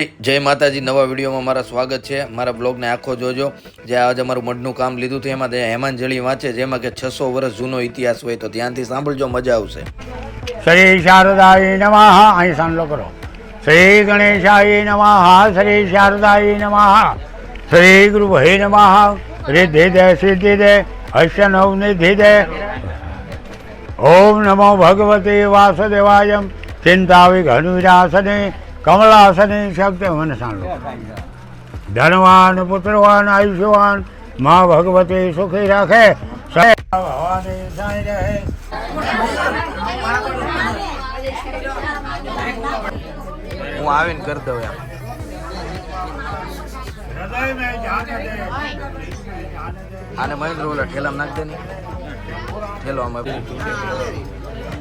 જય માતાજી, નવા વિડીયોમાં મારા સ્વાગત છે. મારા બ્લોગને આખો જોજો. જે આજે અમારું મઢનું કામ લીધું હતું, એમાં હેમાંજળી વાંચે, જેમાં કે છસો વર્ષ જૂનો ઇતિહાસ હોય તો ધ્યાનથી સાંભળજો, મજા આવશે. શ્રી શારદાય નમઃ, અહીં સાંભળો કરો. શ્રી ગણેશાય નમઃ, શ્રી શારદાય નમઃ, શ્રી ગુરુભય નમઃ, રિદ્ધિ દે, સિદ્ધિ દે હસ્ય નવનિધિ દે. ઓમ નમો ભગવતે વાસુદેવાય ચિંતા વિઘન વિનાશને કમલાસને શક્તિ મને સાંભળો. ધનવાન પુત્રવાન આયુષ્યવાન મા ભગવતી સુખી રાખે. ભવાની સાંઈ રહે. હું આવીને કરી દઉં એમ. આને મહેન્દ્ર ઓલા ઠેલામાં નાખ દે ને ઠેલો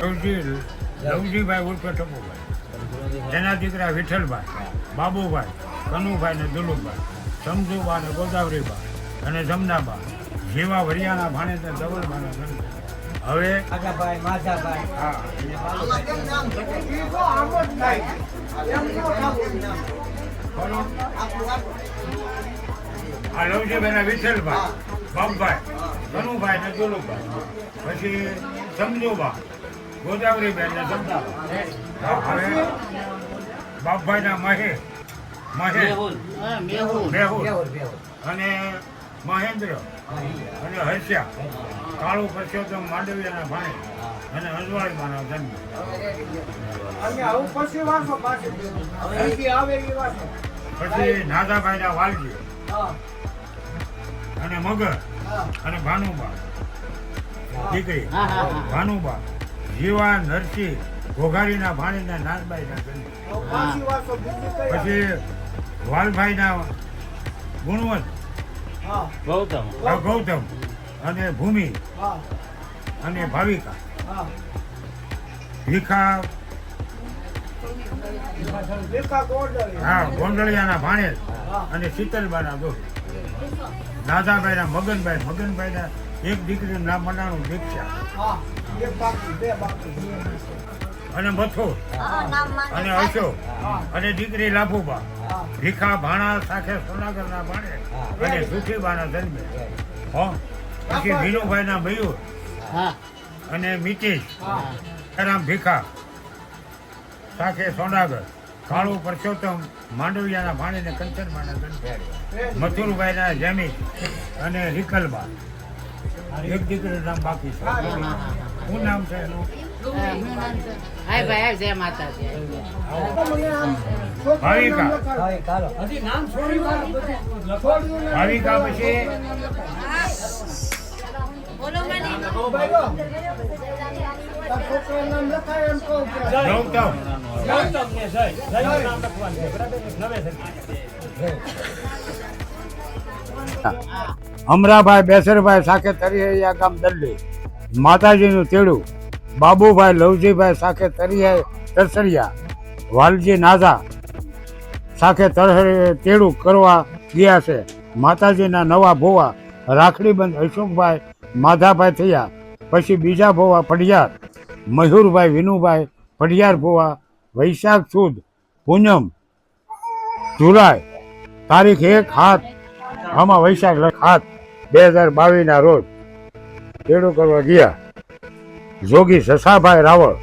લવજી લવજીભાઈ ઉર્ફે ટપુભાઈ. એના દીકરા વિઠ્ઠલભાઈ બાબુભાઈ કનુભાઈ ને દુલુભાઈ સમજુબા ને ગોદાવરીબા અને જમનાબા જેવા વરિયાના ભાણેતર ધવલભાના જન્મ હવે માધાભાઈ હા. આ લવજીભાઈના વિઠ્ઠલભાઈ. બાપભાઈ. ધનુભાઈ ને દુલુભાઈ પછી સમજુબા. ગોદાવરીબેન ને જમનાબા હવે બાપભાઈના મહેશ મહે મેહુલ. અને મહેન્દ્ર. અને હર્ષ્યા કાળુ પરસોત્તમ માંડવિયાના ભાઈ. અને અજવાળીમાના જન્મ અને આવું પછી વાસો પાછી. અહીંથી આવે એ વાસો પછી નાદાભાઈના વાલજી. અને મગર. અને ભાનુબા. દીકરી. ભાનુબા. જીવા નરસિંહ ઘોઘારીના ભાણીના નાનબાઈના જન્મ પાછી વાલભાઈના ગુણવંત. ગૌતમ. ગૌતમ. અને ભૂમિ. અને ભાવિકા. ભીખા હા ગોંડળિયાના ભાણેજ અને શીતલબાના દોસ્ત દાદાભાઈ ના મગનભાઈ ના એક દીકરીનું નામ મનાણું દીક્ષા. અને મથો અને અશોક. અને દીકરી લાભુબા. ભીખા ભાણા સાથે સોનાગરના ભાણે અને સુખીબાના જન્મે હો? પછી વિનુભાઈના મયુર. અને મિતેશ રામ ભીખા સાથે સોનાગર કાળુ પરસોત્તમ માંડવિયાના ભાણીને કંચનબાના જન્મે મથુરભાઈના જમી અને રિકલબા એક દીકરીનું નામ બાકી છે. શું નામ છે એનું? ભાવિકા પછી? અમરાભાઈ બેસરભાઈ સાખે તરીયા ગામ દલ્લી માતાજીનું તેડું. બાબુભાઈ લવજીભાઈ સાખે તરિયા તરસરિયા. વાલજી નાઝા સાખે તેડું કરવા ગયા છે. માતાજીના નવા ભોવા રાખડીબંધ અશોકભાઈ માધાભાઈ થયા. પછી બીજા ભોવા પઢિયાર મયુરભાઈ, વિનુભાઈ પઢિયાર ભોવા, વૈશાખ સુદ, પૂનમ, જુલાઈ, તારીખ એક હાથ આમાં વૈશાખ હાથ બે હજાર બાવીસના રોજ તેડું કરવા ગયા. જોગી સસાભાઈ રાવળ,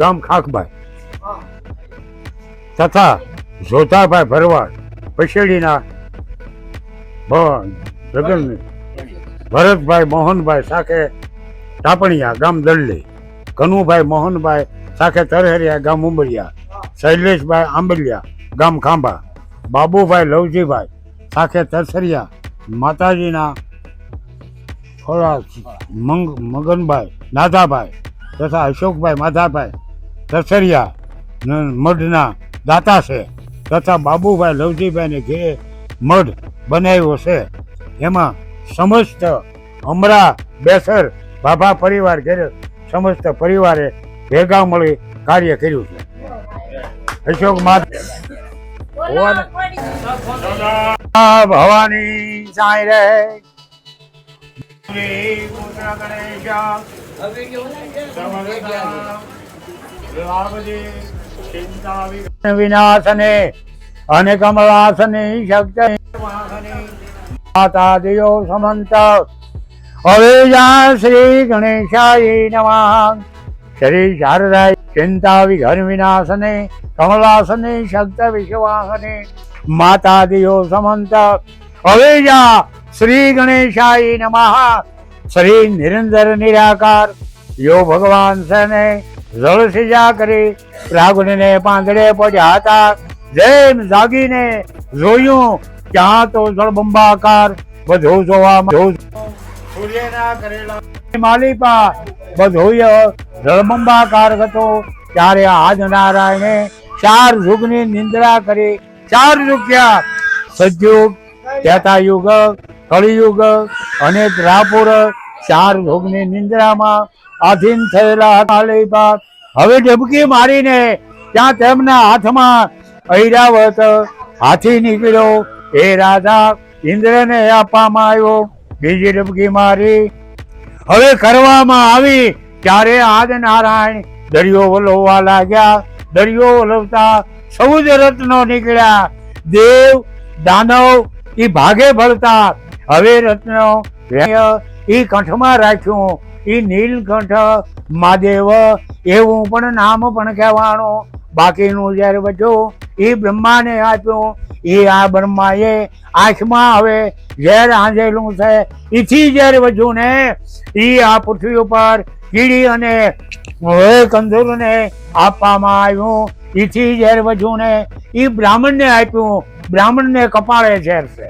ગામ ખાખભાઈ. તથા જોધાભાઈ ભરવાડ, પછેડીના જગન ભરતભાઈ મોહનભાઈ સાખે ટાપણિયા, ગામ દળલી. કનુભાઈ મોહનભાઈ સાખે તરહરિયા, ગામ ઉંબરિયા શૈલેષભાઈ આંબલિયા, ગામ ખાંભા. બાબુભાઈ લવજીભાઈ સાખે તરસરિયા. માતાજીના થોડા મંગ, મગનભાઈ, નાથાભાઈ તથા અશોકભાઈ માધાભાઈ દસરિયા મઢના દાતા છે તથા બાબુભાઈ લવજીભાઈને ઘેરે મઢ બનાવ્યો છે. એમાં સમસ્ત અમરા બેસર બાબા પરિવાર ઘેરે સમસ્ત પરિવારે ભેગા મળી કાર્ય કર્યું છે. અશોક માતા ભવાની સાંઈ રે. શ્રી પુત્ર ગણેશ વિનાશને અને કમલાસને શક્તિ માતા દિયો સમંત હવે જા શ્રી ગણેશાય નમઃ શ્રી શારદાય ચિંતા વિઘન વિનાશને કમલાસને શક્ત વિશ્વાસને માતા સમંત હવે જા શ્રી ગણેશાય નમઃ શ્રી નિરંતર નિરાકાર યો ભગવાન સને જળ સિજા કરી પ્રાગુને પાંદડે પડ્યા હતા જેમ જાગીને જોયું ત્યાં તો જળબંબાકાર બધું જોવા. સૂર્યના કરેલા માલિપા બધું જળબંબાકાર હતો. ત્યારે આજ નારાયણે ચાર યુગની નિંદ્રા કરી. ચાર યુગ્યા સદયુગ ત્રેતા યુગ કળિયુગ અને દ્રાપુર ચાર યુગની નિંદ્રામાં આધીન થયેલા માલિપા. હવે ડબકી મારીને ત્યાં તેમના હાથમાં ઐરાવત હાથી નીકળ્યો. એ રાજા ઇન્દ્રને આપવામાં આવ્યો. બીજી ડબકી મારી. હવે કરવામાં આવી ત્યારે આદ નારાયણ દરિયો વલોવા લાગ્યા. દરિયો વલોવતા સૌજ રત્નો નીકળ્યા. દેવ, દાનવ એ ભાગે ભળતા. હવે રત્નો એ કંઠમાં રાખ્યું. એ નીલકંઠ, મહાદેવ એવું પણ નામ પણ કહેવાનું બાકીનું જ્યારે બધું એ બ્રહ્માને આપ્યું એ આ બ્રહ્માએ આંખમાં હવે ઝેર આંધેલું છે. એથી જ્યારે વધ્યું ને એ આ પૃથ્વી ઉપર કીડી અને કંદુરને આપવામાં આવ્યું. એથી ઝેર વધ્યું ને એ બ્રાહ્મણને આપ્યું. બ્રાહ્મણને કપાળે ઝેર છે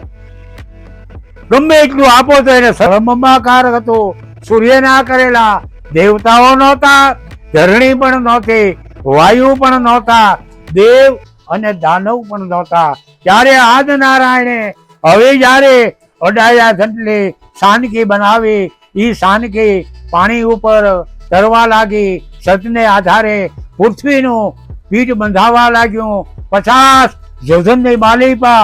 ગમે એટલું આપો તો એને સરમમાકાર હતું. સૂર્યના કરેલા દેવતાઓ નહોતા, ધરણી પણ નહોતી. વાયુ પણ નહોતા, દેવ અને દાનવ પણ નહોતા. ત્યારે આદ નારાયણે હવે જ્યારે અડાયા ધંટલી સાનકી બનાવી, ઈ સાનકી પાણી ઉપર તરવા લાગી, સતને આધારે પૃથ્વીનું પીઠ બંધાવા લાગ્યું. પચાસ જોધનની પર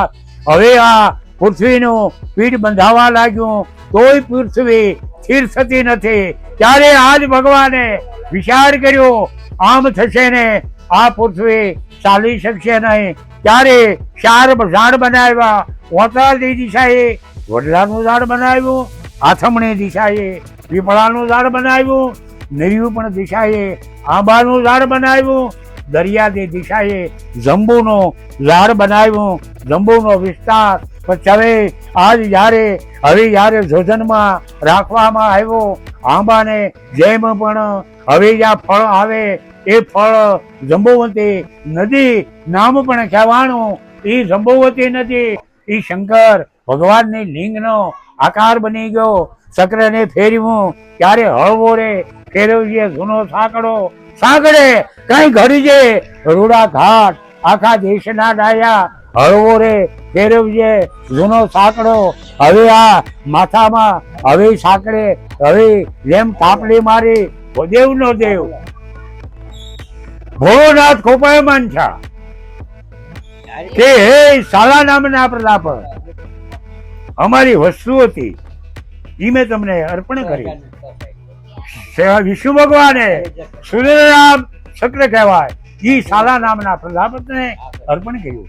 હવે આ પૃથ્વીનું પીઠ બંધાવા લાગ્યું. તોય પૃથ્વી સ્થિર થતી નથી. ત્યારે આજ ભગવાને વિચાર કર્યો, આમ થશે ને આ પૃથ્વી ચાલી શકશે નહીં. ત્યારે ચાર ઝાડ બનાવ્યા. ઓતાલની દિશાએ વડલાનું ઝાડ બનાવ્યું. આથમણી દિશાએ પીપળાનું ઝાડ બનાવ્યું. નિર્યુપણ દિશાએ આંબાનું ઝાડ બનાવ્યું. દરિયાની દિશાએ જંબુનો ઝાડ બનાવ્યું. જંબુનો વિસ્તાર હવે આજ જ્યારે હવે જ્યારે જોજનમાં રાખવામાં આવ્યો, આંબાને જેમ પણ હવે જ્યાં ફળ આવે, એ ફળ જંબુવતી નદી નામ પણ કહેવાનું એ જંબુવતી નદી એ શંકર ભગવાનની લિંગનો આકાર બની ગયો. ચક્રને ફેરવું ત્યારે હળવો રે ફેરવજે જૂનો સાંકડો સાંકડે કઈ ઘડીજે રૂડા ઘાટ, આખા દેશના ડાયા હળવો રે, ફેરવજે જૂનો સાંકડો હવે આ માથામાં, હવે સાંકડે હવે જેમ તાપલી મારી દેવનો દેવ. ભોળોનાથ ખોપાયમાન છા કે હે સાલા નામના પ્રતાપ અમારી વસ્તુ હતી. ઈ મેં તમને અર્પણ કરી. સેવા વિષ્ણુ ભગવાને સૂર્યરામ શક્ર કહેવાય. ઈ સાલા નામના પ્રજાપતિને અર્પણ કર્યું.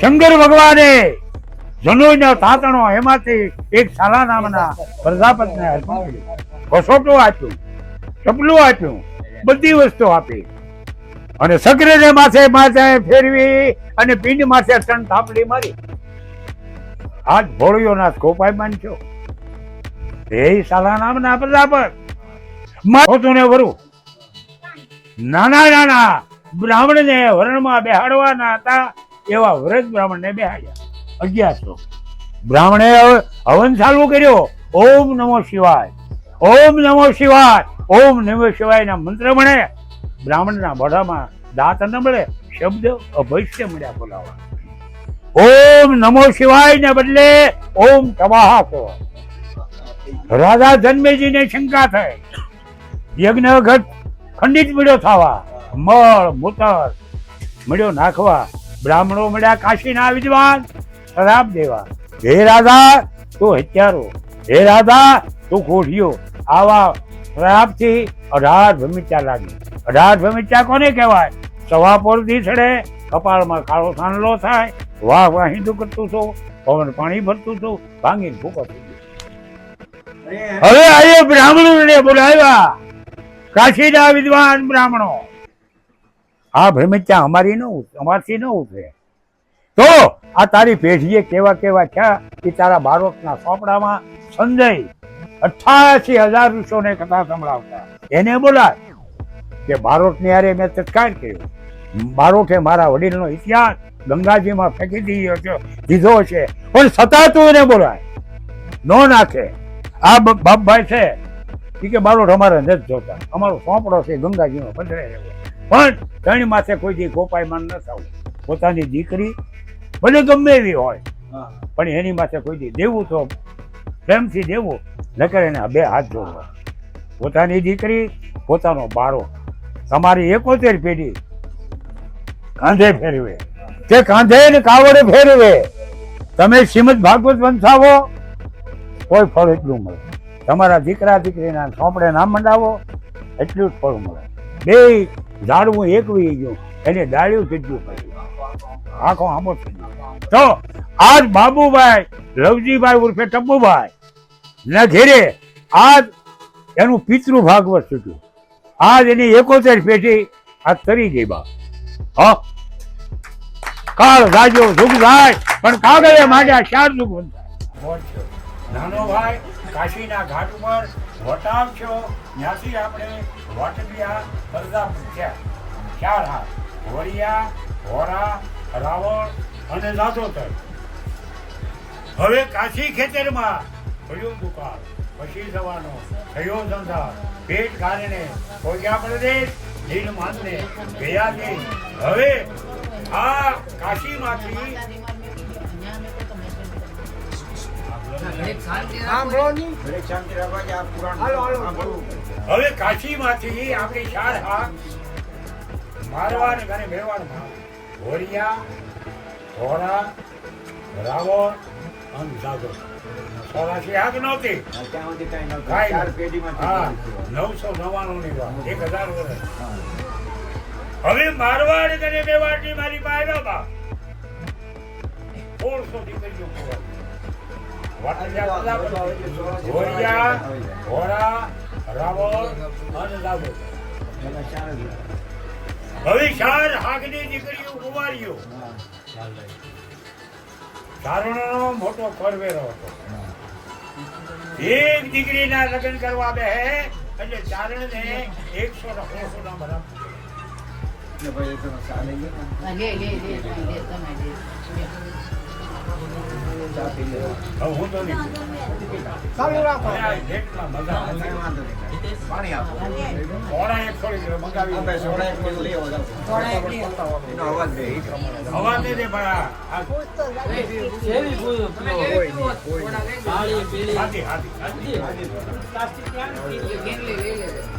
શંકર ભગવાને જનોઈનો તાતણો એમાંથી એક સાલા નામના પ્રજાપતિને અર્પણ કર્યું. કસોટું આપ્યું, ચપલું આપ્યું, બધી વસ્તુ આપી. અને સક્રને માથે માથે ફેરવી અને પિંડ માથે ત્રણ થાપડી મારી. આજ ભોળિયોનાથ ગોપાઈ માનશો એ સાલા નામના પ્રજાપત હોતું ને વરું? નાના નાના બ્રાહ્મણને વરણમાં બેહાડવાના હતા એવા વ્રત બ્રાહ્મણને બેહાડ્યા. અગિયારસો. બ્રાહ્મણે હવન ચાલુ કર્યો. ઓમ નમો શિવાય. ઓમ નમો શિવાય. ઓમ નમઃ શિવાયના મંત્ર મળે. બ્રાહ્મણના મોઢામાં દાંત ન મળે, શબ્દ અભૈષ્ય મળ્યા બોલાવા. ઓમ નમો શિવાય ને બદલે ઓમ તમાહા કહો. રાધા જન્મેજીને શંકા થઈ. યજ્ઞ ઘટ ખંડિત મળ્યો થવા. મળ મૂતર મળ્યો નાખવા. બ્રાહ્મણો મળ્યા કાશીના વિદ્વાન શરાબ દેવા. હે રાધા, તું હત્યારો. હે રાધા, તું ખોઢિયો આવા શ્રાપથી અઢાર ભમિચા લાગી. અઢાર ભમિચા કોને કહેવાય? સવા પોરથી ચડે કપાળમાં કાળો સાંડલો થાય. વાહ વાહ હિંદુ કરતું છું. પવન પાણી ભરતું છું. ભાંગીને ભૂકો હવે આજે બ્રાહ્મણોને બોલાવ્યા. કાશીના વિદ્વાન બ્રાહ્મણો. આ ભ્રમિચ્યા અમારી ન અમારથી ન ઉઠે. તો આ તારી પેઢીએ કેવા કેવા થયા એ તારા બાળકના સોપડામાં સંજય અઠ્યાસી હજાર ઋષોને કથા સંભળાવતા. એને બોલાય કે બારોટની યારે મેં તત્કાળ કર્યો. બારોટે મારા વડીલનો ઇતિહાસ ગંગાજીમાં ફેંકી દીધો છે. પણ છતાં તું એને બોલાય. નો નાખે. આ બાપભાઈ છે એ કે બારોટ અમારે નથી જોતા. અમારો સોંપડો છે ગંગાજીનો પધરે રહેવો પણ ત્રણ માથે કોઈ દી ગોપાયમાન ન થવું. પોતાની દીકરી ભલે ગમે એવી હોય પણ એની માથે કોઈ દી દેવું તો પ્રેમથી દેવું નકર એને બે હાથ જોડવા. પોતાની દીકરી પોતાનો બારો. તમારી એકોતેર પેઢી કાંધે ફેરવે. તે કાંધે ને કાવડે ફેરવે. તમે શ્રીમદ ભાગવત વંશાવો કોઈ ફળ એટલું મળે તમારા દીકરા દીકરીના સોંપડે ના મંડાવો, એટલું જ ફળ મળે. બે ઝાડવું એકવી ગયું, એને ડાળ્યું સીધું કર્યું આખો આંબો તો આજ બાબુભાઈ, લવજીભાઈ ઉર્ફે ટપ્પુભાઈ ના ઘેરે આજ એનું પિતૃ ભાગવત છૂટ્યું આજ એની એકોતેર પેઢી આ તરી ગઈ બા. હા? કાળ રાજો સુખ થાય પણ કાગળે માંડ્યા, ચાર સુખ બંધાય. નાનો ભાઈ, કાશીના ઘાટ ઉપર વટાવ છો, ત્યાંથી આપણે વટડિયા બરદા પૂછ્યા ચાર હાથ વરિયા હોરા રાવણ અને નાદોતર હવે કાશી ખેતરમાં પડ્યો દુકાળ, પછી જવાનો થયો ધંધા પેટ કારણે ભોગ્યા પ્રદેશ દિલ માનને ગયા દિન. હવે આ કાશીમાંથી સાંભળો કાશી હાલો હાલો. હવે કાશીમાંથી આપણી ચાર હાથ ને ઘરે મેવાડમાં હોરિયા ધોળા રાવણ અને જાગર સોળાશી હાથ નહોતી. હા નવસો નવ્વાણું ની વાત એક હજાર વર્ષ. હવે મારવાડ અને મેવાડની મારી પાસે નહોતા સોળસો દીકરીઓ હોરિયા ઘોડા રાવણ અને દીકરીઓ કુંવારીઓ. ચારણોનો મોટો કરવેરો હતો. એક દીકરીના લગ્ન કરવા બે એટલે ચારણને એકસો ને સોળસો બરાબર લે લે લે લે તમે લે હવે હું તો નહીં ચાલુ રાખો અને આ ભેટમાં મજા નથી. સોળા એક થોડી મંગાવી હવા દે દે ભલા આ હાથી હાથી હાથી કેટલી લે લે.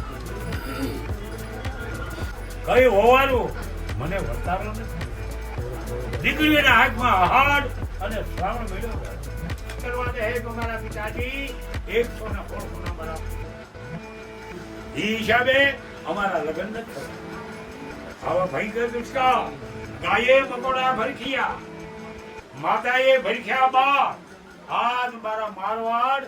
કઈ હોવાનું? મને વર્તારો નથી. દીકરીઓના હાથમાં આહાર અને શ્રાવણ મળ્યો કરવા હે તમારા પિતાજી? એકસો ને સોળસો ના બરાબર એ હિસાબે અમારા લગ્ન નથી થયા. આવા ભયંકર દુષ્કાળ ગાયે મકોડા ભરખિયા. માતાએ ભરખ્યા બા આજ મારા મારવાડ